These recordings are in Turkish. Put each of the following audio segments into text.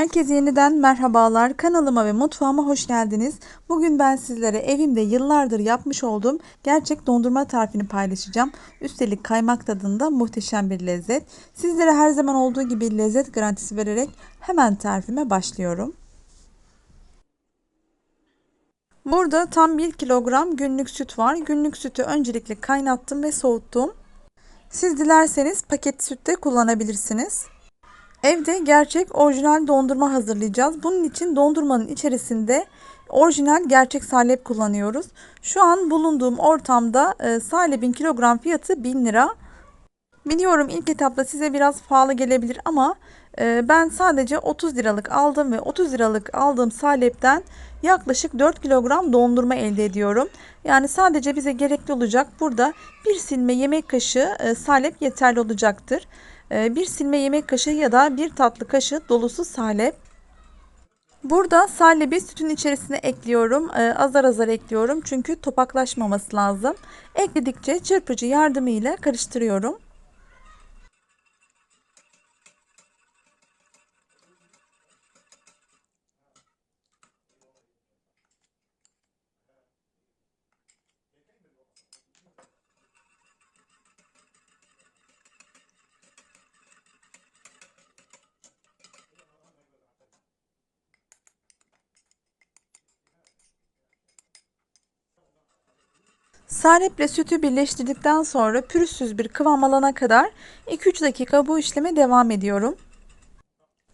Herkese yeniden merhabalar. Kanalıma ve mutfağıma hoş geldiniz. Bugün ben sizlere evimde yıllardır yapmış olduğum gerçek dondurma tarifini paylaşacağım. Üstelik kaymak tadında muhteşem bir lezzet. Sizlere her zaman olduğu gibi lezzet garantisi vererek hemen tarifime başlıyorum. Burada tam 1 kilogram günlük süt var. Günlük sütü öncelikle kaynattım ve soğuttum. Siz dilerseniz paket sütte kullanabilirsiniz. Evde gerçek orijinal dondurma hazırlayacağız. Bunun için dondurmanın içerisinde orijinal gerçek salep kullanıyoruz. Şu an bulunduğum ortamda e, kilogram fiyatı 1000 lira. Biliyorum ilk etapta size biraz pahalı gelebilir ama e, ben sadece 30 liralık aldım ve 30 liralık aldığım salepten yaklaşık 4 kilogram dondurma elde ediyorum. Yani sadece bize gerekli olacak burada bir silme yemek kaşığı e, salep yeterli olacaktır. Ee, bir silme yemek kaşığı ya da bir tatlı kaşığı dolusu salep. Burada salebi sütün içerisine ekliyorum. Ee, azar azar ekliyorum çünkü topaklaşmaması lazım. Ekledikçe çırpıcı yardımıyla karıştırıyorum. Sareple sütü birleştirdikten sonra pürüzsüz bir kıvam alana kadar 2-3 dakika bu işleme devam ediyorum.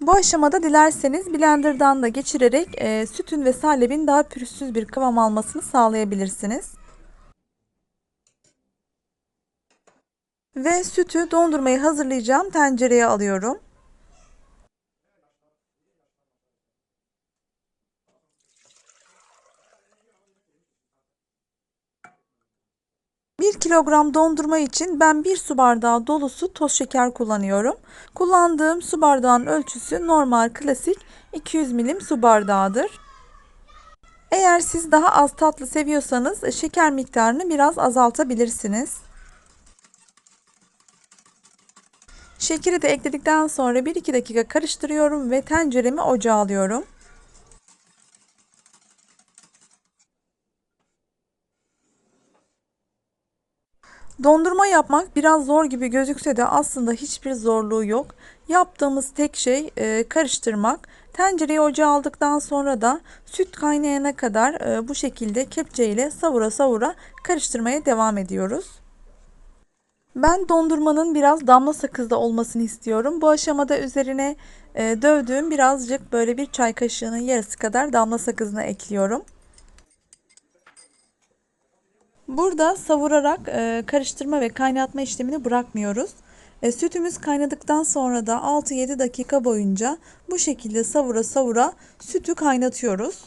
Bu aşamada dilerseniz blenderdan da geçirerek e, sütün ve salebin daha pürüzsüz bir kıvam almasını sağlayabilirsiniz. Ve sütü dondurmayı hazırlayacağım tencereye alıyorum. 1 kilogram dondurma için ben 1 su bardağı dolusu toz şeker kullanıyorum. Kullandığım su bardağın ölçüsü normal klasik 200 milim su bardağıdır. Eğer siz daha az tatlı seviyorsanız şeker miktarını biraz azaltabilirsiniz. Şekeri de ekledikten sonra 1-2 dakika karıştırıyorum ve tenceremi ocağa alıyorum. Dondurma yapmak biraz zor gibi gözükse de aslında hiçbir zorluğu yok. Yaptığımız tek şey e, karıştırmak. Tencereyi ocağa aldıktan sonra da süt kaynayana kadar e, bu şekilde kepçe ile savura savura karıştırmaya devam ediyoruz. Ben dondurmanın biraz damla sakızda olmasını istiyorum. Bu aşamada üzerine e, dövdüğüm birazcık böyle bir çay kaşığının yarısı kadar damla sakızını ekliyorum. Burada savurarak e, karıştırma ve kaynatma işlemini bırakmıyoruz. E, sütümüz kaynadıktan sonra da 6-7 dakika boyunca bu şekilde savura savura sütü kaynatıyoruz.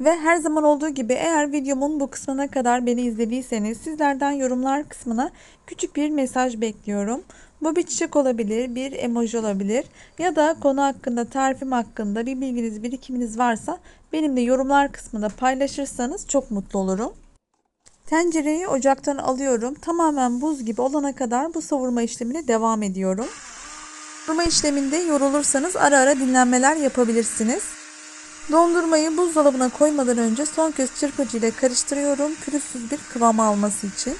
Ve her zaman olduğu gibi eğer videomun bu kısmına kadar beni izlediyseniz sizlerden yorumlar kısmına küçük bir mesaj bekliyorum. Bu bir çiçek olabilir, bir emoji olabilir ya da konu hakkında, tarifim hakkında bir bilginiz, birikiminiz varsa benimle yorumlar kısmında paylaşırsanız çok mutlu olurum. Tencereyi ocaktan alıyorum. Tamamen buz gibi olana kadar bu savurma işlemine devam ediyorum. Savurma işleminde yorulursanız ara ara dinlenmeler yapabilirsiniz. Dondurmayı buzdolabına koymadan önce son kez çırpıcı ile karıştırıyorum pürüzsüz bir kıvam alması için.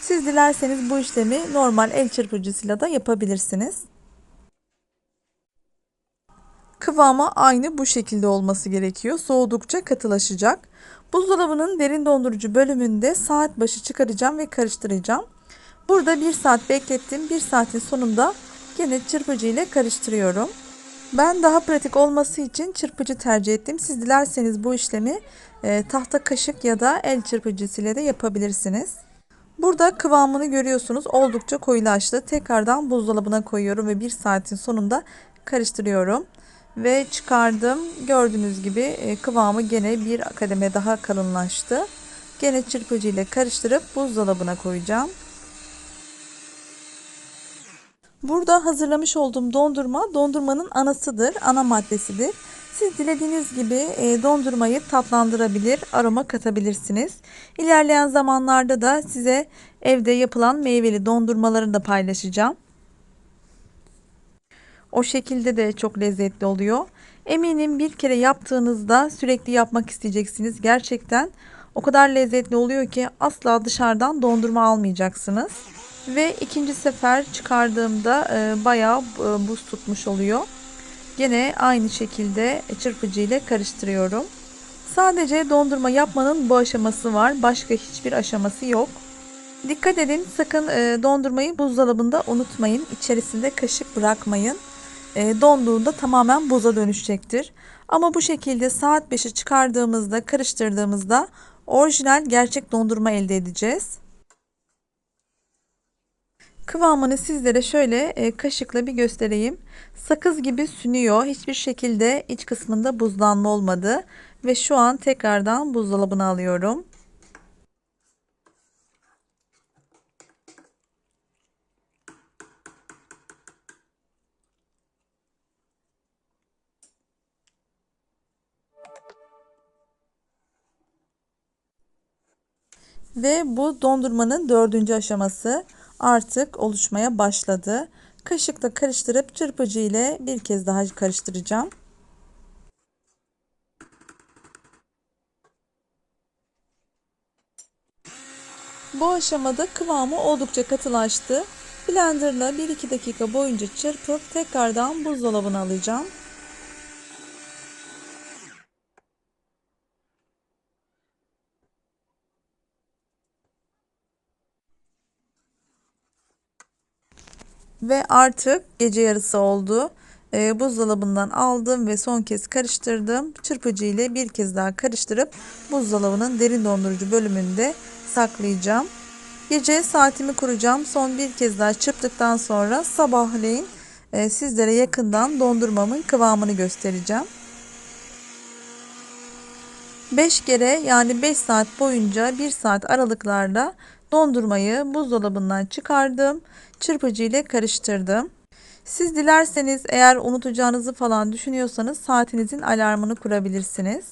Siz dilerseniz bu işlemi normal el çırpıcısıyla da yapabilirsiniz. Kıvamı aynı bu şekilde olması gerekiyor. Soğudukça katılaşacak. Buzdolabının derin dondurucu bölümünde saat başı çıkaracağım ve karıştıracağım. Burada 1 saat beklettim. 1 saatin sonunda yine çırpıcı ile karıştırıyorum. Ben daha pratik olması için çırpıcı tercih ettim. Siz dilerseniz bu işlemi e, tahta kaşık ya da el çırpıcısıyla da yapabilirsiniz. Burada kıvamını görüyorsunuz. Oldukça koyulaştı. Tekrardan buzdolabına koyuyorum ve bir saatin sonunda karıştırıyorum. Ve çıkardım. Gördüğünüz gibi e, kıvamı gene bir kademe daha kalınlaştı. Gene çırpıcı ile karıştırıp buzdolabına koyacağım. Burada hazırlamış olduğum dondurma dondurmanın anasıdır, ana maddesidir. Siz dilediğiniz gibi e, dondurmayı tatlandırabilir, aroma katabilirsiniz. İlerleyen zamanlarda da size evde yapılan meyveli dondurmalarını da paylaşacağım. O şekilde de çok lezzetli oluyor. Eminim bir kere yaptığınızda sürekli yapmak isteyeceksiniz. Gerçekten o kadar lezzetli oluyor ki asla dışarıdan dondurma almayacaksınız. Ve ikinci sefer çıkardığımda e, bayağı e, buz tutmuş oluyor. Yine aynı şekilde çırpıcı ile karıştırıyorum. Sadece dondurma yapmanın bu aşaması var. Başka hiçbir aşaması yok. Dikkat edin sakın e, dondurmayı buzdolabında unutmayın. İçerisinde kaşık bırakmayın. E, donduğunda tamamen buza dönüşecektir. Ama bu şekilde saat 5'i çıkardığımızda karıştırdığımızda orijinal gerçek dondurma elde edeceğiz. Kıvamını sizlere şöyle e, kaşıkla bir göstereyim. Sakız gibi sünüyor. Hiçbir şekilde iç kısmında buzlanma olmadı. Ve şu an tekrardan buzdolabına alıyorum. Ve bu dondurmanın dördüncü aşaması artık oluşmaya başladı. Kaşıkla karıştırıp çırpıcı ile bir kez daha karıştıracağım. Bu aşamada kıvamı oldukça katılaştı. Blenderla 1-2 dakika boyunca çırpıp tekrardan buzdolabına alacağım. Ve artık gece yarısı oldu. E, buzdolabından aldım ve son kez karıştırdım. Çırpıcı ile bir kez daha karıştırıp buzdolabının derin dondurucu bölümünde saklayacağım. Gece saatimi kuracağım. Son bir kez daha çırptıktan sonra sabahleyin e, sizlere yakından dondurmamın kıvamını göstereceğim. 5 kere yani 5 saat boyunca 1 saat aralıklarla dondurmayı buzdolabından çıkardım. Çırpıcı ile karıştırdım. Siz dilerseniz eğer unutacağınızı falan düşünüyorsanız saatinizin alarmını kurabilirsiniz.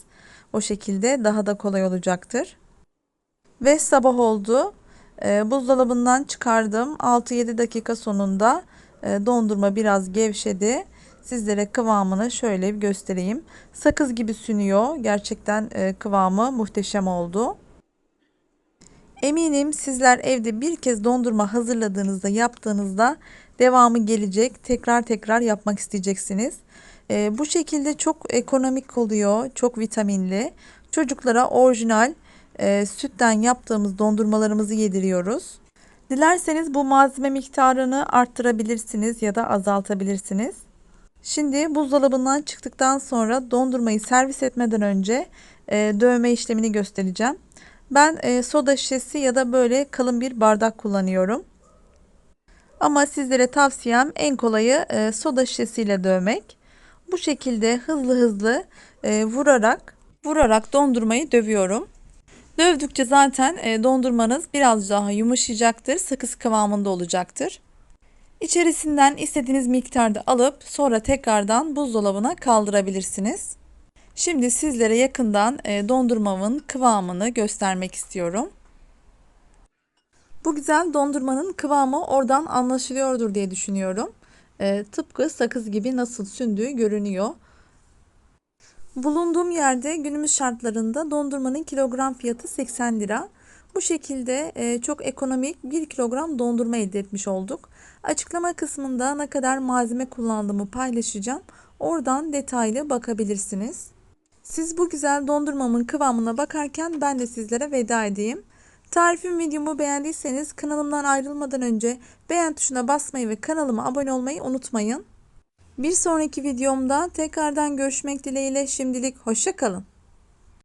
O şekilde daha da kolay olacaktır. Ve sabah oldu. E, buzdolabından çıkardım. 6-7 dakika sonunda e, dondurma biraz gevşedi. Sizlere kıvamını şöyle bir göstereyim. Sakız gibi sünüyor. Gerçekten e, kıvamı muhteşem oldu. Eminim sizler evde bir kez dondurma hazırladığınızda yaptığınızda devamı gelecek. Tekrar tekrar yapmak isteyeceksiniz. E, bu şekilde çok ekonomik oluyor. Çok vitaminli. Çocuklara orijinal e, sütten yaptığımız dondurmalarımızı yediriyoruz. Dilerseniz bu malzeme miktarını arttırabilirsiniz ya da azaltabilirsiniz. Şimdi buzdolabından çıktıktan sonra dondurmayı servis etmeden önce e, dövme işlemini göstereceğim. Ben e, soda şişesi ya da böyle kalın bir bardak kullanıyorum. Ama sizlere tavsiyem en kolayı e, soda şişesiyle dövmek. Bu şekilde hızlı hızlı e, vurarak vurarak dondurmayı dövüyorum. Dövdükçe zaten e, dondurmanız biraz daha yumuşayacaktır. Sakız kıvamında olacaktır. İçerisinden istediğiniz miktarda alıp sonra tekrardan buzdolabına kaldırabilirsiniz. Şimdi sizlere yakından e, dondurmamın kıvamını göstermek istiyorum. Bu güzel dondurmanın kıvamı oradan anlaşılıyordur diye düşünüyorum. E, tıpkı sakız gibi nasıl sündüğü görünüyor. Bulunduğum yerde günümüz şartlarında dondurmanın kilogram fiyatı 80 lira. Bu şekilde e, çok ekonomik 1 kilogram dondurma elde etmiş olduk. Açıklama kısmında ne kadar malzeme kullandığımı paylaşacağım. Oradan detaylı bakabilirsiniz. Siz bu güzel dondurmamın kıvamına bakarken ben de sizlere veda edeyim. Tarifim videomu beğendiyseniz kanalımdan ayrılmadan önce beğen tuşuna basmayı ve kanalıma abone olmayı unutmayın. Bir sonraki videomda tekrardan görüşmek dileğiyle şimdilik hoşçakalın.